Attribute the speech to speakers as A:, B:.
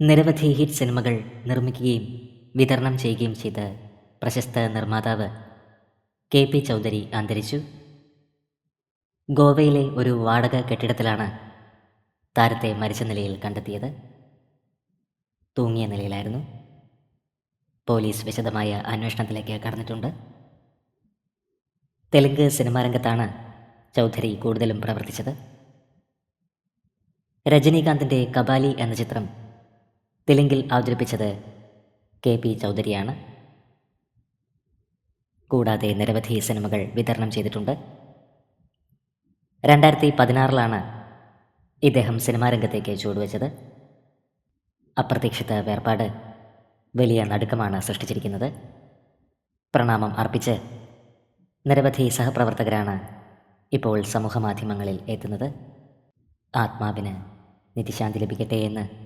A: നിരവധി ഹിറ്റ് സിനിമകൾ നിർമ്മിക്കുകയും വിതരണം ചെയ്യുകയും ചെയ്ത പ്രശസ്ത നിർമ്മാതാവ് കെ പി ചൗധരി അന്തരിച്ചു. ഗോവയിലെ ഒരു വാടക കെട്ടിടത്തിലാണ് താരത്തെ മരിച്ച നിലയിൽ കണ്ടെത്തിയത്. തൂങ്ങിയ നിലയിലായിരുന്നു. പോലീസ് വിശദമായ അന്വേഷണത്തിലേക്ക് കടന്നിട്ടുണ്ട്. തെലുങ്ക് സിനിമാ രംഗത്താണ് ചൗധരി കൂടുതലും പ്രവർത്തിച്ചത്. രജനീകാന്തിന്റെ കബാലി എന്ന ചിത്രം തെലുങ്കിൽ അവതരിപ്പിച്ചത് കെ പി ചൗധരിയാണ്. കൂടാതെ നിരവധി സിനിമകൾ വിതരണം ചെയ്തിട്ടുണ്ട്. രണ്ടായിരത്തി പതിനാറിലാണ് ഇദ്ദേഹം സിനിമാ രംഗത്തേക്ക് ചുവടുവെച്ചത്. അപ്രതീക്ഷിത വേർപാട് വലിയ നടുക്കമാണ് സൃഷ്ടിച്ചിരിക്കുന്നത്. പ്രണാമം അർപ്പിച്ച് നിരവധി സഹപ്രവർത്തകരാണ് ഇപ്പോൾ സമൂഹമാധ്യമങ്ങളിൽ എത്തുന്നത്. ആത്മാവിന് നിത്യശാന്തി ലഭിക്കട്ടെ എന്ന്